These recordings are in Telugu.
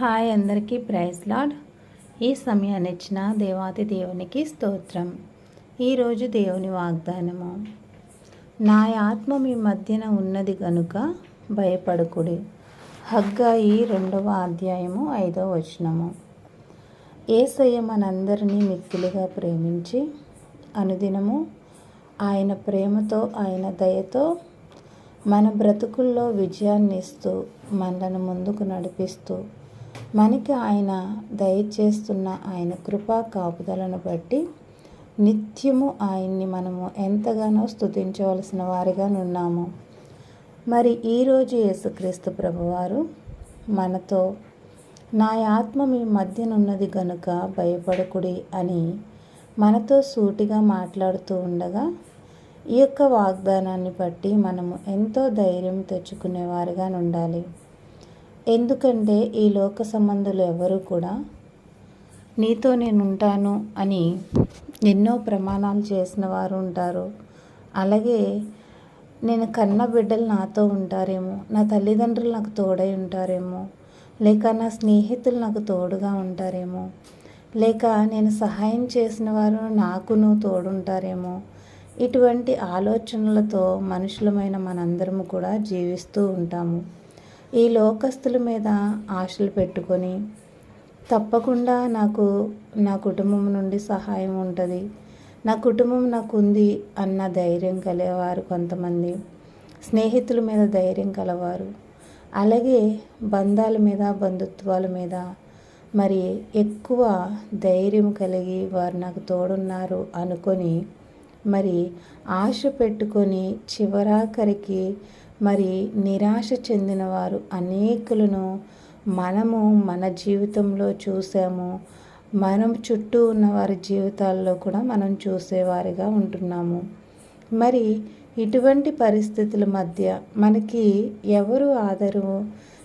హాయ్ అందరికీ ప్రైజ్ లాడ్. ఈ సమయాన్ని ఇచ్చిన దేవాతి దేవునికి స్తోత్రం. ఈరోజు దేవుని వాగ్దానము. నా ఆత్మ మీ మధ్యన ఉన్నది గనుక భయపడకుడి. హగ్గాయి రెండవ అధ్యాయము ఐదవ వచనము. ఏసయ్య మనందరినీ మిక్కిలిగా ప్రేమించి అనుదినము ఆయన ప్రేమతో ఆయన దయతో మన బ్రతుకుల్లో విజయాన్ని ఇస్తూ మనలను ముందుకు నడిపిస్తూ మనకి ఆయన దయచేస్తున్న ఆయన కృపా కాపుదలను బట్టి నిత్యము ఆయన్ని మనము ఎంతగానో స్తుతించవలసిన వారిగా ఉన్నాము. మరి ఈరోజు యేసుక్రీస్తు ప్రభువారు మనతో నా ఆత్మ మీ మధ్యనున్నది గనుక భయపడకుడి అని మనతో సూటిగా మాట్లాడుతూ ఉండగా ఈ యొక్క వాగ్దానాన్ని బట్టి మనము ఎంతో ధైర్యం తెచ్చుకునేవారుగా ఉండాలి. ఎందుకంటే ఈ లోక సంబంధులు ఎవరు కూడా నీతో నేను ఉంటాను అని ఎన్నో ప్రమాణాలు చేసిన వారు ఉంటారు. అలాగే నేను కన్న బిడ్డలు నాతో ఉంటారేమో నా తల్లిదండ్రులు నాకు తోడై ఉంటారేమో లేక నా స్నేహితులు నాకు తోడుగా ఉంటారేమో లేక నేను సహాయం చేసిన వారు నాకును తోడుంటారేమో ఇటువంటి ఆలోచనలతో మనుషులమైన మనందరము కూడా జీవిస్తూ ఉంటాము. ఈ లోకస్తుల మీద ఆశలు పెట్టుకొని తప్పకుండా నాకు నా కుటుంబం నుండి సహాయం ఉంటుంది. నా కుటుంబం నాకు ఉంది అన్న ధైర్యం కలిగేవారు కొంతమంది. స్నేహితుల మీద ధైర్యం కలవారు. అలాగే బంధాల మీద బంధుత్వాల మీద మరి ఎక్కువ ధైర్యం కలిగి వారు నాకు తోడున్నారు అనుకొని మరి ఆశ పెట్టుకొని చివరాఖరికి మరి నిరాశ చెందిన వారు అనేకులను మనము మన జీవితంలో చూసాము. మనం చుట్టూ ఉన్న వారి జీవితాల్లో కూడా మనం చూసేవారిగా ఉంటున్నాము. మరి ఇటువంటి పరిస్థితుల మధ్య మనకి ఎవరు ఆదరు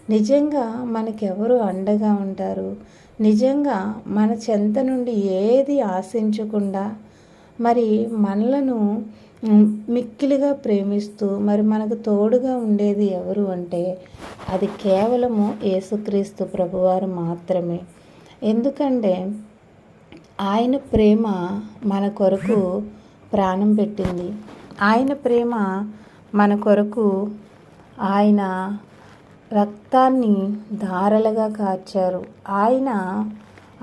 నిజంగా మనకెవరు అండగా ఉంటారు? నిజంగా మన చెంత నుండి ఏది ఆశించకుండా మరి మనలను మిక్కిలిగా ప్రేమిస్తూ మరి మనకు తోడుగా ఉండేది ఎవరు అంటే అది కేవలము యేసుక్రీస్తు ప్రభువారు మాత్రమే. ఎందుకంటే ఆయన ప్రేమ మన కొరకు ప్రాణం పెట్టింది. ఆయన ప్రేమ మన కొరకు ఆయన రక్తాన్ని ధారలుగా కార్చారు. ఆయన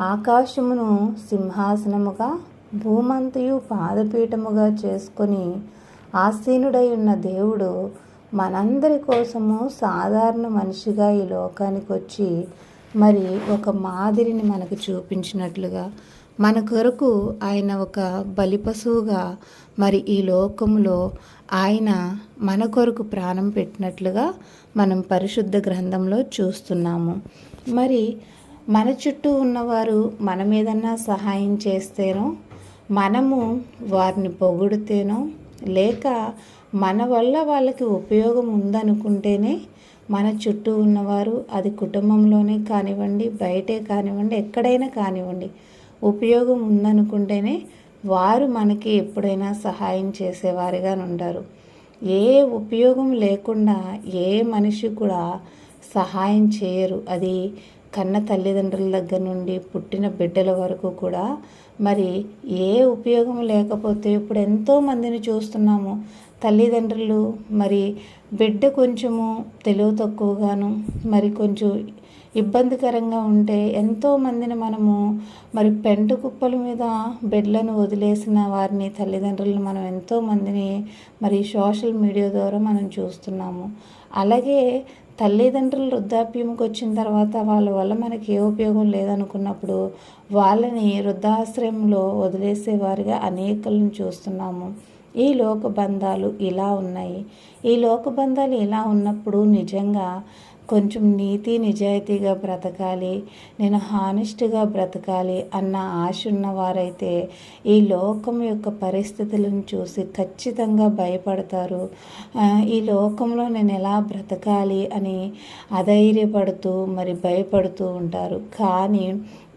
ఆకాశమును సింహాసనముగా భూమంతయు పాదపీఠముగా చేసుకొని ఆసీనుడై ఉన్న దేవుడు మనందరి కోసము సాధారణ మనిషిగా ఈ లోకానికి వచ్చి మరి ఒక మాదిరిని మనకు చూపించినట్లుగా మన కొరకు ఆయన ఒక బలిపశువుగా మరి ఈ లోకంలో ఆయన మన కొరకు ప్రాణం పెట్టినట్లుగా మనం పరిశుద్ధ గ్రంథంలో చూస్తున్నాము. మరి మన చుట్టూ ఉన్నవారు మన మీదన్నా సహాయం చేస్తేనో మనము వారిని పొగుడితేనో లేక మన వల్ల వాళ్ళకి ఉపయోగం ఉందనుకుంటేనే మన చుట్టూ ఉన్నవారు అది కుటుంబంలోనే కానివ్వండి బయటే కానివ్వండి ఎక్కడైనా కానివ్వండి ఉపయోగం ఉందనుకుంటేనే వారు మనకి ఎప్పుడైనా సహాయం చేసేవారిగా ఉంటారు. ఏ ఉపయోగం లేకుండా ఏ మనిషి కూడా సహాయం చేయరు. అది కన్న తల్లిదండ్రుల దగ్గర నుండి పుట్టిన బిడ్డల వరకు కూడా మరి ఏ ఉపయోగం లేకపోతే ఇప్పుడు ఎంతో మందిని చూస్తున్నాము. తల్లిదండ్రులు మరి బిడ్డ కొంచెము తెలివి తక్కువగాను మరి కొంచెం ఇబ్బందికరంగా ఉంటే ఎంతో మందిని మనము మరి పెంట కుప్పల మీద బిడ్డలను వదిలేసిన వారిని తల్లిదండ్రులను మనం ఎంతో మందిని మరి సోషల్ మీడియా ద్వారా మనం చూస్తున్నాము. అలాగే తల్లిదండ్రులు వృద్ధాప్యంకి వచ్చిన తర్వాత వాళ్ళ వల్ల మనకి ఏ ఉపయోగం లేదనుకున్నప్పుడు వాళ్ళని వృద్ధాశ్రయంలో వదిలేసేవారిగా అనేకలను చూస్తున్నాము. ఈ లోక బంధాలు ఇలా ఉన్నాయి. ఈ లోక బంధాలు ఇలా ఉన్నప్పుడు నిజంగా కొంచెం నీతి నిజాయితీగా బ్రతకాలి నేను హానెస్ట్గా బ్రతకాలి అన్న ఆశ ఉన్నవారైతే ఈ లోకం యొక్క పరిస్థితులను చూసి ఖచ్చితంగా భయపడతారు. ఈ లోకంలో నేను ఎలా బ్రతకాలి అని అధైర్యపడుతూ మరి భయపడుతూ ఉంటారు. కానీ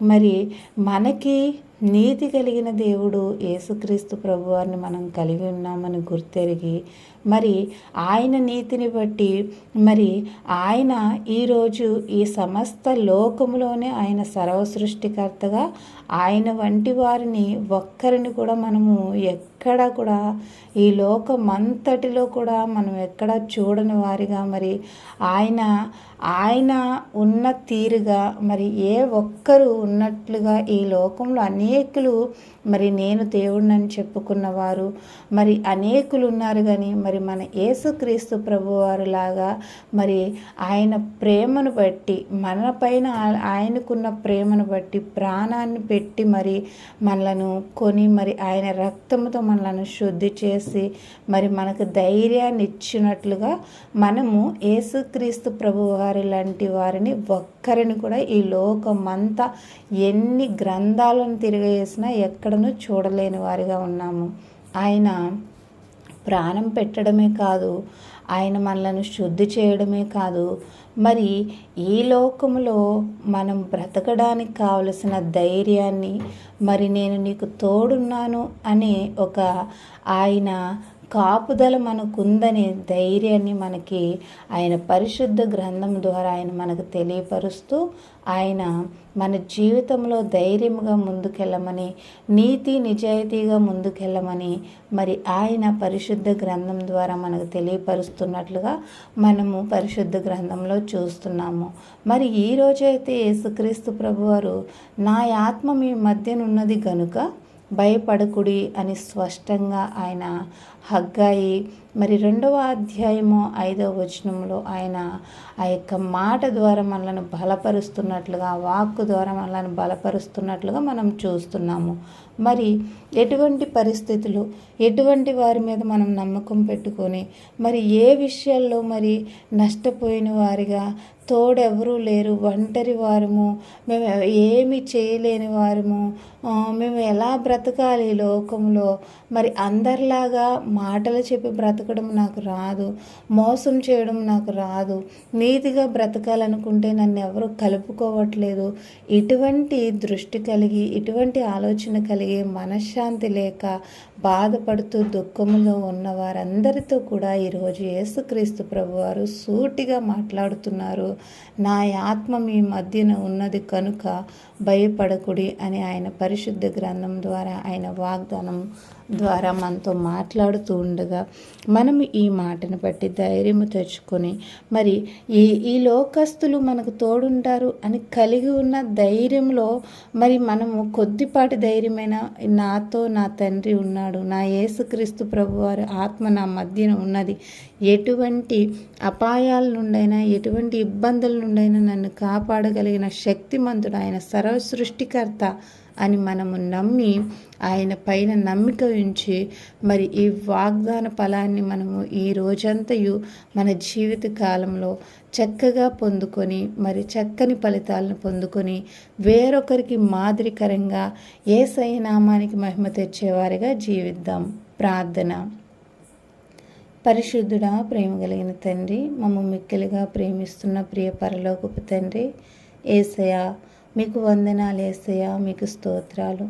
మరి మనకి నీతి కలిగిన దేవుడు యేసుక్రీస్తు ప్రభువారిని మనం కలిగి ఉన్నామని గుర్తెరిగి మరి ఆయన నీతిని బట్టి మరి ఆయన ఈరోజు ఈ సమస్త లోకంలోనే ఆయన సర్వ సృష్టికర్తగా ఆయన వంటి వారిని ఒక్కరిని కూడా మనము ఎక్కడ కూడా ఈ లోకమంతటిలో కూడా మనం ఎక్కడ చూడని వారిగా మరి ఆయన ఆయన ఉన్న తీరుగా మరి ఏ ఒక్కరు ఉన్నట్లుగా ఈ లోకంలో అనేకులు మరి నేను దేవుడినని చెప్పుకున్నవారు మరి అనేకులు ఉన్నారు కానీ మరి మన యేసుక్రీస్తు ప్రభువారు లాగా మరి ఆయన ప్రేమను బట్టి మన పైన ఆయనకున్న ప్రేమను బట్టి ప్రాణాన్ని పెట్టి మరి మనలను కొని మరి ఆయన రక్తంతో మనలను శుద్ధి చేసి మరి మనకు ధైర్యాన్ని ఇచ్చినట్లుగా మనము యేసుక్రీస్తు ప్రభువారి లాంటి వారిని ఒక్కరిని కూడా ఈ లోకమంతా ఎన్ని గ్రంథాలను తిరిగేసినా ఎక్కడనూ చూడలేని వారిగా ఉన్నాము. ఆయన ప్రాణం పెట్టడమే కాదు ఆయన మనలను శుద్ధి చేయడమే కాదు మరి ఈ లోకంలో మనం బ్రతకడానికి కావలసిన ధైర్యాన్ని మరి నేను నీకు తోడున్నాను అనే ఒక ఆయన కాపుదల మనకుందనే ధైర్యాన్ని మనకి ఆయన పరిశుద్ధ గ్రంథం ద్వారా ఆయన మనకు తెలియపరుస్తూ ఆయన మన జీవితంలో ధైర్యంగా ముందుకెళ్ళమని నీతి నిజాయితీగా ముందుకెళ్ళమని మరి ఆయన పరిశుద్ధ గ్రంథం ద్వారా మనకు తెలియపరుస్తున్నట్లుగా మనము పరిశుద్ధ గ్రంథంలో చూస్తున్నాము. మరి ఈ రోజైతే యేసుక్రీస్తు ప్రభువారు నా ఆత్మ మీ మధ్యనున్నది గనుక భయపడకుడి అని స్పష్టంగా ఆయన హగ్గాయి. మరి రెండవ అధ్యాయము ఐదవ వచనంలో ఆయన ఆ యొక్క మాట ద్వారా మనల్ని బలపరుస్తున్నట్లుగా వాక్కు ద్వారా మనల్ని బలపరుస్తున్నట్లుగా మనం చూస్తున్నాము. మరి ఎటువంటి పరిస్థితులు ఎటువంటి వారి మీద మనం నమ్మకం పెట్టుకొని మరి ఏ విషయాల్లో మరి నష్టపోయిన వారిగా తోడెవరూ లేరు ఒంటరి వారము మేము ఏమి చేయలేని వారము మేము ఎలా బ్రతకాలి లోకంలో మరి అందరిలాగా మాటలు చెప్పి బ్రతకడం నాకు రాదు మోసం చేయడం నాకు రాదు. నీతిగా బ్రతకాలనుకుంటే నన్ను ఎవరు కలుపుకోవట్లేదు. ఇటువంటి దృష్టి కలిగి ఇటువంటి ఆలోచన కలిగి మనశ్శాంతి లేక బాధపడుతూ దుఃఖంలో ఉన్న వారందరితో కూడా ఈరోజు యేసుక్రీస్తు ప్రభువారు సూటిగా మాట్లాడుతున్నారు. నా ఆత్మ మీ మధ్యన ఉన్నది కనుక భయపడకుడి అని ఆయన పరిశుద్ధ గ్రంథం ద్వారా ఆయన వాగ్దానం ద్వారా మనతో మాట్లాడుతూ ఉండగా మనం ఈ మాటను బట్టి ధైర్యము తెచ్చుకొని మరి ఈ ఈ లోకస్తులు మనకు తోడుంటారు అని కలిగి ఉన్న ధైర్యంలో మరి మనము కొద్దిపాటి ధైర్యమైన నాతో నా తండ్రి ఉన్నాడు నా యేసుక్రీస్తు ప్రభు వారి ఆత్మ నా మధ్యన ఉన్నది. ఎటువంటి అపాయాల నుండైనా ఎటువంటి ఇబ్బందుల నుండైనా నన్ను కాపాడగలిగిన శక్తిమంతుడు ఆయన సర్వ సృష్టికర్త అని మనము నమ్మి ఆయన పైన నమ్మిక ఉంచి మరి ఈ వాగ్దాన ఫలాన్ని మనము ఈ రోజంతయు మన జీవిత కాలంలో చక్కగా పొందుకొని మరి చక్కని ఫలితాలను పొందుకొని వేరొకరికి మాదిరికరంగా ఏ నామానికి మహిమ తెచ్చేవారిగా జీవిద్దాం. ప్రార్థన. పరిశుద్ధుడా ప్రేమ కలిగిన తండ్రి మమ్మ మిక్కిలిగా ప్రేమిస్తున్న ప్రియ పరలోకపు తండ్రి ఏసయా మీకు వందనాలు వేస్తాయా మీకు స్తోత్రాలు.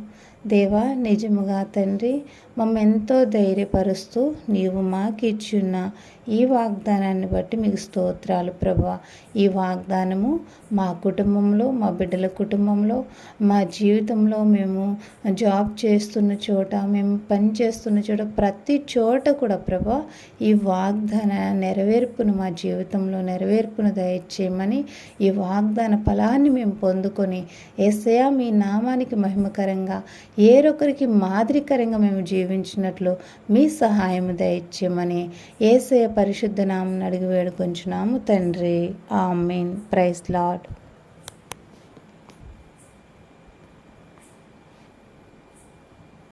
దేవా నిజముగా తండ్రి మమ్మెంతో ధైర్యపరుస్తూ నీవు మాకిచ్చున్న ఈ వాగ్దానాన్ని బట్టి మీకు స్తోత్రాలు ప్రభా. ఈ వాగ్దానము మా కుటుంబంలో మా బిడ్డల కుటుంబంలో మా జీవితంలో మేము జాబ్ చేస్తున్న చోట మేము పని చేస్తున్న చోట ప్రతి చోట కూడా ప్రభా ఈ వాగ్దాన నెరవేర్పును మా జీవితంలో నెరవేర్పును దయచేయమని ఈ వాగ్దాన ఫలాన్ని మేము పొందుకొని ఎస్ఐయా మీ నామానికి మహిమకరంగా ఏరొకరికి మాదిరికరంగా మేము జీవించినట్లు మీ సహాయం దయచేయమని ఏసయ పరిశుద్ధ నామం అడిగి వేడుకొంచున్నాము తండ్రి. ఆమెన్. Price lord